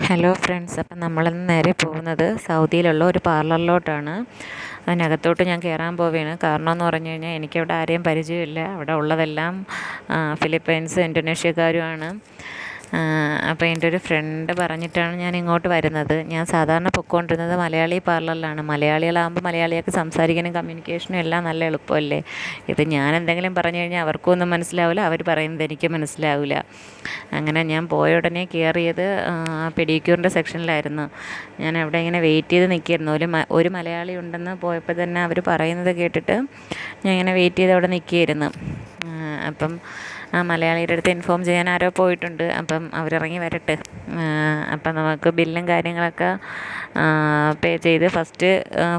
Hello friends അപ്പം നമ്മളിന്ന് നേരെ പോകുന്നത് സൗദിയിലുള്ള ഒരു പാർലറിലോട്ടാണ്. അതിനകത്തോട്ട് ഞാൻ കയറാൻ പോവുകയാണ്. കാരണം എന്ന് പറഞ്ഞു കഴിഞ്ഞാൽ എനിക്കവിടെ ആരെയും പരിചയമില്ല. അവിടെ ഉള്ളതെല്ലാം ഫിലിപ്പൈൻസ് ഇന്തോനേഷ്യക്കാരുമാണ്. അപ്പോൾ എന്റെ ഒരു ഫ്രണ്ട് പറഞ്ഞിട്ടാണ് ഞാൻ ഇങ്ങോട്ട് വരുന്നത്. ഞാൻ സാധാരണ പൊയ്ക്കൊണ്ടിരുന്നത് മലയാളി പാർലറിലാണ് മലയാളികളാകുമ്പോൾ മലയാളിയൊക്കെ സംസാരിക്കാനും കമ്മ്യൂണിക്കേഷനും എല്ലാം നല്ല എളുപ്പമല്ലേ? ഇത് ഞാൻ എന്തെങ്കിലും പറഞ്ഞു കഴിഞ്ഞാൽ അവർക്കും ഒന്നും മനസ്സിലാവില്ല. അവർ പറയുന്നത് എനിക്ക് മനസ്സിലാവില്ല. അങ്ങനെ ഞാൻ പോയ ഉടനെ കയറിയത് പെഡിക്യൂറിന്റെ സെക്ഷനിലായിരുന്നു ഞാൻ അവിടെ ഇങ്ങനെ വെയിറ്റ് ചെയ്ത് നിൽക്കിയിരുന്നു. ഒരു ഒരു മലയാളി ഉണ്ടെന്ന് പോയപ്പോൾ തന്നെ അവർ പറയുന്നത് കേട്ടിട്ട് ഞാൻ ഇങ്ങനെ വെയിറ്റ് ചെയ്ത് അവിടെ നിൽക്കിയിരുന്നു. അപ്പം ആ മലയാളിയുടെ അടുത്ത് ഇൻഫോം ചെയ്യാൻ ആരോ പോയിട്ടുണ്ട്. അപ്പം അവരിറങ്ങി വരട്ടെ. അപ്പം നമുക്ക് ബില്ലും കാര്യങ്ങളൊക്കെ പേ ചെയ്ത് ഫസ്റ്റ്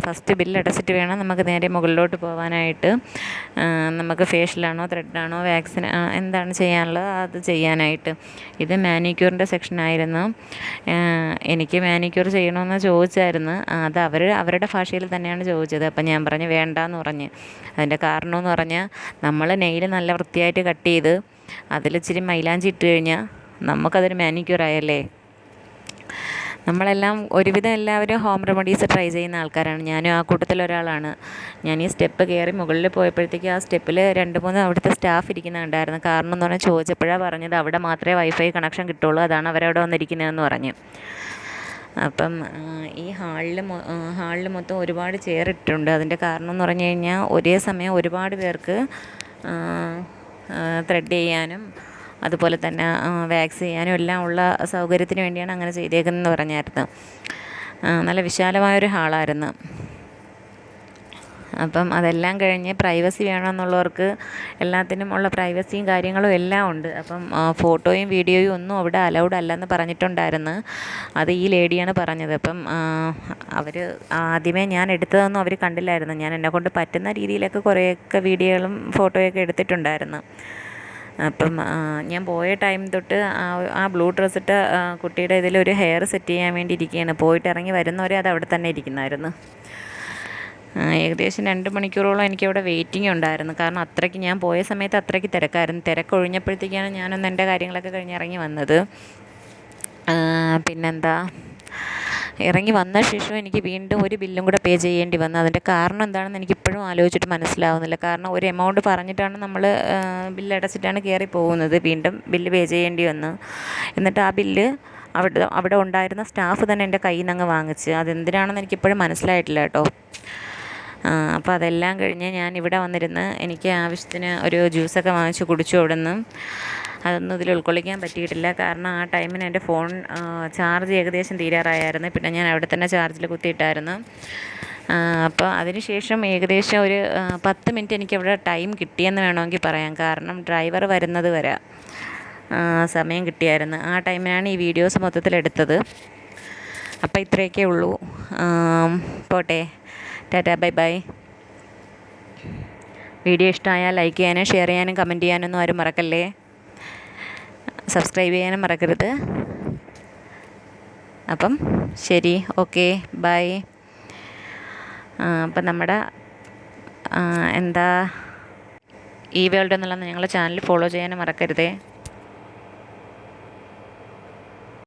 ഫസ്റ്റ് ബില്ല് അടച്ചിട്ട് വേണം നമുക്ക് നേരെ മുകളിലോട്ട് പോകാനായിട്ട് നമുക്ക് ഫേഷ്യലാണോ ത്രെഡാണോ വാക്സിൻ എന്താണ് ചെയ്യാനുള്ളത് അത് ചെയ്യാനായിട്ട്. ഇത് മാനിക്യൂറിന്റെ സെക്ഷനായിരുന്നു എനിക്ക് മാനിക്യൂർ ചെയ്യണമെന്ന് ചോദിച്ചായിരുന്നു. അത് അവർ അവരുടെ ഭാഷയിൽ തന്നെയാണ് ചോദിച്ചത്. അപ്പം ഞാൻ പറഞ്ഞു വേണ്ടാന്ന് പറഞ്ഞ്. അതിന്റെ കാരണമെന്ന് പറഞ്ഞാൽ നമ്മൾ നെയിൽ നല്ല വൃത്തിയായിട്ട് കട്ട് ചെയ്ത് അതിലിച്ചിരി മൈലാഞ്ചി ഇട്ട് കഴിഞ്ഞാൽ നമുക്കതൊരു മാനിക്യൂർ ആയല്ലേ? നമ്മളെല്ലാം ഒരുവിധം എല്ലാവരും ഹോം റെമഡീസ് ട്രൈ ചെയ്യുന്ന ആൾക്കാരാണ്. ഞാനും ആ കൂട്ടത്തിൽ ഒരാളാണ്. ഞാൻ ഈ സ്റ്റെപ്പ് കയറി മുകളിൽ പോയപ്പോഴത്തേക്ക് ആ സ്റ്റെപ്പിൽ രണ്ട് മൂന്ന് അവിടുത്തെ സ്റ്റാഫ് ഇരിക്കുന്നുണ്ടായിരുന്നു കാരണം എന്ന് പറഞ്ഞാൽ ചോദിച്ചപ്പോഴാണ് പറഞ്ഞത് അവിടെ മാത്രമേ വൈഫൈ കണക്ഷൻ കിട്ടുള്ളൂ. അതാണ് അവരവിടെ വന്നിരിക്കുന്നതെന്ന് പറഞ്ഞു. അപ്പം ഈ ഹാളിൽ ഹാളിൽ മൊത്തം ഒരുപാട് ചെയർ ഇട്ടിട്ടുണ്ട്. അതിന്റെ കാരണം എന്ന് പറഞ്ഞു കഴിഞ്ഞാൽ ഒരേ സമയം ഒരുപാട് പേർക്ക് ത്രെഡ് ചെയ്യാനും അതുപോലെ തന്നെ വാക്സ് ചെയ്യാനും എല്ലാം ഉള്ള സൗകര്യത്തിന് വേണ്ടിയാണ് അങ്ങനെ ചെയ്തേക്കുന്നതെന്ന് പറഞ്ഞായിരുന്നു. നല്ല വിശാലമായൊരു ഹാളായിരുന്നു. അപ്പം അതെല്ലാം കഴിഞ്ഞ് പ്രൈവസി വേണമെന്നുള്ളവർക്ക് എല്ലാത്തിനും ഉള്ള പ്രൈവസിയും കാര്യങ്ങളും എല്ലാം ഉണ്ട്. അപ്പം ഫോട്ടോയും വീഡിയോയും ഒന്നും അവിടെ അലൗഡ് അല്ലെന്ന് പറഞ്ഞിട്ടുണ്ടായിരുന്നു. അത് ഈ ലേഡിയാണ് പറഞ്ഞത്. അപ്പം അവർ ആദ്യമേ ഞാൻ എടുത്തതൊന്നും അവർ കണ്ടില്ലായിരുന്നു. ഞാൻ എന്നെക്കൊണ്ട് പറ്റുന്ന രീതിയിലൊക്കെ കുറേയൊക്കെ വീഡിയോകളും ഫോട്ടോയൊക്കെ എടുത്തിട്ടുണ്ടായിരുന്നു. അപ്പം ഞാൻ പോയ ടൈം തൊട്ട് ആ ആ ബ്ലൂ ഡ്രസ്സ് ഇട്ട കുട്ടിയുടെ ഇതിലൊരു ഹെയർ സെറ്റ് ചെയ്യാൻ വേണ്ടി ഇരിക്കുകയാണ് പോയിട്ട് ഇറങ്ങി വരുന്നവരെ അത് അവിടെ തന്നെ ഇരിക്കുന്നായിരുന്നു. ഏകദേശം രണ്ട് മണിക്കൂറോളം എനിക്കവിടെ വെയിറ്റിംഗ് ഉണ്ടായിരുന്നു. കാരണം അത്രയ്ക്ക് ഞാൻ പോയ സമയത്ത് അത്രയ്ക്ക് തിരക്കായിരുന്നു. തിരക്കൊഴിഞ്ഞപ്പോഴത്തേക്കാണ് ഞാനൊന്ന് എന്റെ കാര്യങ്ങളൊക്കെ കഴിഞ്ഞിറങ്ങി വന്നത്. പിന്നെന്താ? ഇറങ്ങി വന്ന ശേഷം എനിക്ക് വീണ്ടും ഒരു ബില്ലും കൂടെ പേ ചെയ്യേണ്ടി വന്നു. അതിന്റെ കാരണം എന്താണെന്ന് എനിക്കിപ്പോഴും ആലോചിച്ചിട്ട് മനസ്സിലാവുന്നില്ല. കാരണം ഒരു എമൗണ്ട് പറഞ്ഞിട്ടാണ് നമ്മൾ ബില്ല് അടച്ചിട്ടാണ് കയറി പോകുന്നത്. വീണ്ടും ബില്ല് പേ ചെയ്യേണ്ടി വന്നു. എന്നിട്ട് ആ ബില്ല് അവിടെ അവിടെ ഉണ്ടായിരുന്ന സ്റ്റാഫ് തന്നെ എന്റെ കയ്യിൽ നിന്ന് അങ്ങ് വാങ്ങിച്ച്. അതെന്തിനാണെന്ന് എനിക്കിപ്പോഴും മനസ്സിലായിട്ടില്ല കേട്ടോ. അപ്പോൾ അതെല്ലാം കഴിഞ്ഞ് ഞാൻ ഇവിടെ വന്നിരുന്ന് എനിക്ക് ആവശ്യത്തിന് ഒരു ജ്യൂസൊക്കെ വാങ്ങിച്ച് കുടിച്ചു അവിടെ നിന്ന് അതൊന്നും ഇതിൽ ഉൾക്കൊള്ളിക്കാൻ പറ്റിയിട്ടില്ല. കാരണം ആ ടൈമിന് എന്റെ ഫോൺ ചാർജ് ഏകദേശം തീരാറായായിരുന്നു പിന്നെ ഞാൻ അവിടെ തന്നെ ചാർജിൽ കുത്തിയിട്ടായിരുന്നു. അപ്പോൾ അതിനുശേഷം ഏകദേശം ഒരു പത്ത് മിനിറ്റ് എനിക്കവിടെ ടൈം കിട്ടിയെന്ന് വേണമെങ്കിൽ പറയാം. കാരണം ഡ്രൈവർ വരുന്നത് വരെ സമയം കിട്ടിയായിരുന്നു. ആ ടൈമിനാണ് ഈ വീഡിയോസ് മൊത്തത്തിൽ എടുത്തത്. അപ്പോൾ ഇത്രയൊക്കെ ഉള്ളൂ. പോട്ടെ. Tata bye bye. വീഡിയോ ഇഷ്ടമായാൽ ലൈക്ക് ചെയ്യാനും ഷെയർ ചെയ്യാനും കമന്റ് ചെയ്യാനൊന്നും ആരും മറക്കല്ലേ? സബ്സ്ക്രൈബ് ചെയ്യാനും മറക്കരുത്. അപ്പം ശരി ഓക്കെ ബൈ. അപ്പം നമ്മുടെ എന്താ ഈ വേൾഡ് എന്നുള്ള ഞങ്ങളുടെ ചാനൽ ഫോളോ ചെയ്യാനും മറക്കരുതേ.